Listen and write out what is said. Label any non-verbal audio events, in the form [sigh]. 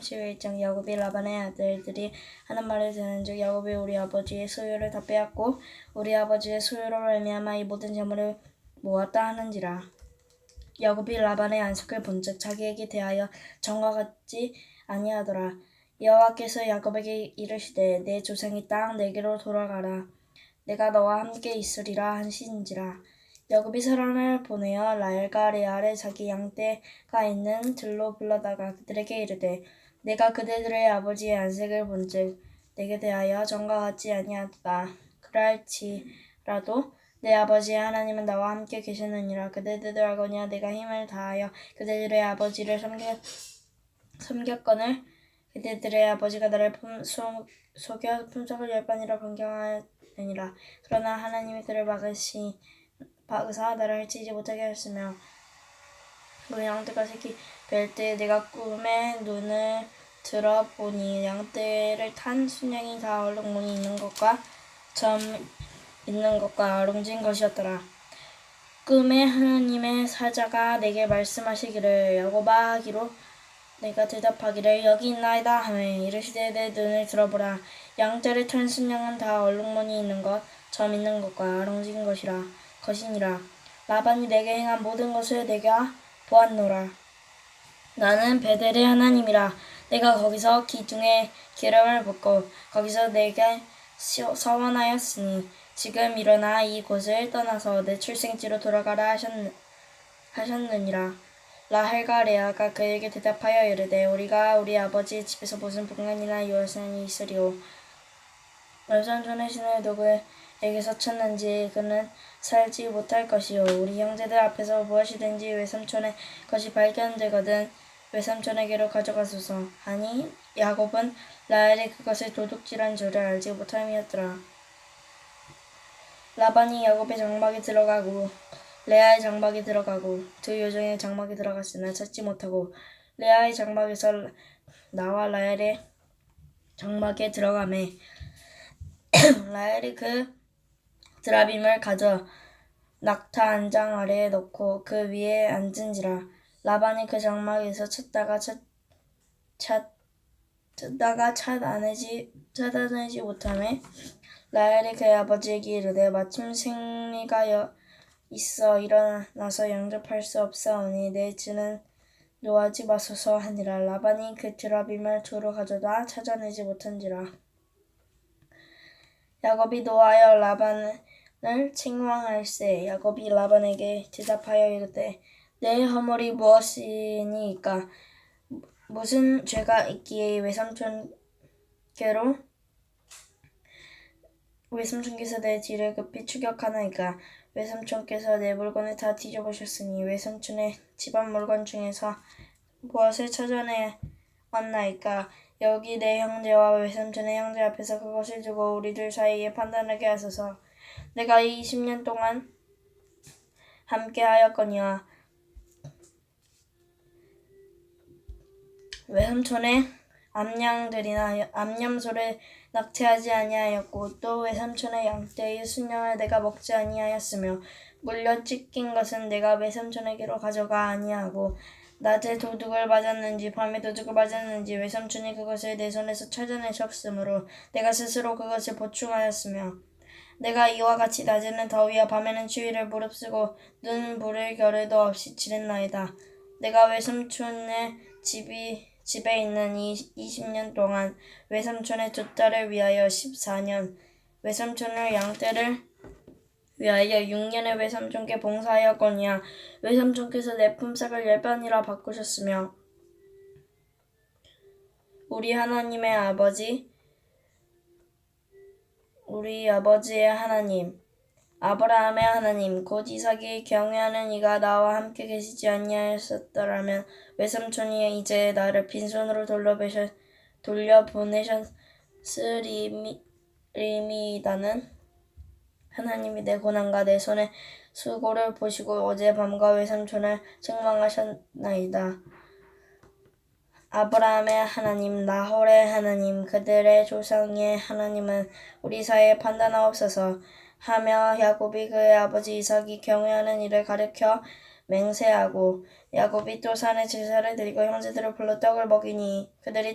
31장 야곱이 라반의 아들들이 하는 말을 듣는 즉 야곱이 우리 아버지의 소유를 다 빼앗고 우리 아버지의 소유로 말미암아 이 모든 재물을 모았다 하는지라. 야곱이 라반의 안색을 본즉 자기에게 대하여 정과 같지 아니하더라. 여호와께서 야곱에게 이르시되 내 조상이 딱 내게로 돌아가라. 내가 너와 함께 있으리라 하신지라. 야곱이 사람을 보내어 라엘과 레알의 자기 양떼가 있는 들로 불러다가 그들에게 이르되 내가 그대들의 아버지의 안색을 본즉 내게 대하여 정과 같지 아니하다. 그랄지라도 내 아버지의 하나님은 나와 함께 계시느니라. 그대들을 알거니와 내가 힘을 다하여 그대들의 아버지를 섬겨, 섬겼거늘 그대들의 아버지가 나를 품, 속, 속여 품속을 열 번이라 변경하느니라. 그러나 하나님이 그를 막으시 박으사 나를 해치지 못하게 하였으며 그 양떼가 새끼 뵐때 내가 꿈에 눈을 들어보니 양떼를 탄 순양이 다 얼룩무늬 있는 것과 점 있는 것과 아롱진 것이었더라. 꿈에 하나님의 사자가 내게 말씀하시기를 야곱아 하기로 내가 대답하기를 여기 있나이다 하매 이르시되 내 눈을 들어보라 양떼를 탄 순양은 다 얼룩무늬 있는 것, 점 있는 것과 아롱진 것이라 것이니라 라반이 내게 행한 모든 것을 내가 보았노라. 나는 베델의 하나님이라. 내가 거기서 기둥에 기름을 붓고 거기서 내게 시- 서원하였으니 지금 일어나 이 곳을 떠나서 내 출생지로 돌아가라 하셨, 하셨느니라. 라헬과 레아가 그에게 대답하여 이르되 우리가 우리 아버지 집에서 무슨 분간이나 유월선이 있으리오? 멸선촌의 신을 누구 에게서 쳤는지 그는 살지 못할 것이요. 우리 형제들 앞에서 무엇이든지 외삼촌의 것이 발견되거든 외삼촌에게로 가져가소서. 하니 야곱은 라헬이 그것을 도둑질한 줄을 알지 못함이었더라. 라반이 야곱의 장막에 들어가고 레아의 장막에 들어가고 두 요정의 장막에 들어갔으나 찾지 못하고 레아의 장막에서 나와 라헬의 장막에 들어가매. [clears throat] 라헬이 그 드라빔을 가져 낙타 안장 아래에 넣고 그 위에 앉은지라. 라반이 그 장막에서 찾다가 찾, 찾 찾다가 찾아내지 찾아내지 못하매 라헬이 그의 아버지에게 이르되 마침 생리가 여, 있어. 일어나서 영접할 수 없사오니 내 주는 노하지 마소서 하니라. 라반이 그 드라빔을 두루 가져다 찾아내지 못한지라. 야곱이 노하여 라반을 책망할세 야곱이 라반에게 대답하여 이르되 내 허물이 무엇이니까? 무슨 죄가 있기에 외삼촌께로? 외삼촌께서 내 뒤를 급히 추격하나이까? 외삼촌께서 내 물건을 다 뒤져보셨으니 외삼촌의 집안 물건 중에서 무엇을 찾아내 왔나이까? 여기 내 형제와 외삼촌의 형제 앞에서 그것을 두고 우리들 사이에 판단하게 하소서 내가 이 20년 동안 함께 하였거니와 외삼촌의 암양들이나 암염소를 낙태하지 아니하였고 또 외삼촌의 양떼의 순양을 내가 먹지 아니하였으며 물려 찢긴 것은 내가 외삼촌에게로 가져가 아니하고 낮에 도둑을 맞았는지 밤에 도둑을 맞았는지 외삼촌이 그것을 내 손에서 찾아내셨으므로 내가 스스로 그것을 보충하였으며 내가 이와 같이 낮에는 더위와 밤에는 추위를 무릅쓰고 눈 부를 겨를도 없이 지냈나이다. 내가 외삼촌의 집이 집에 있는 이 20년 동안 외삼촌의 두 딸을 위하여 14년, 외삼촌의 양떼를 위하여 6년의 외삼촌께 봉사하였거니와 외삼촌께서 내 품삯을 열 번이라 바꾸셨으며 우리 하나님의 아버지 우리 아버지의 하나님 아브라함의 하나님 곧 이삭이 경외하는 이가 나와 함께 계시지 아니하였더라면 외삼촌이 이제 나를 빈손으로 돌려보셔 돌려보내셨으리미다는 하나님이 내 고난과 내 손의 수고를 보시고 어제 밤과 외삼촌을 책망하셨나이다. 아브라함의 하나님, 나홀의 하나님, 그들의 조상의 하나님은 우리 사이에 판단하옵소서. 하며 야곱이 그의 아버지 이삭이 경외하는 일을 가르쳐 맹세하고 야곱이 또 산에 제사를 드리고 형제들을 불러 떡을 먹이니 그들이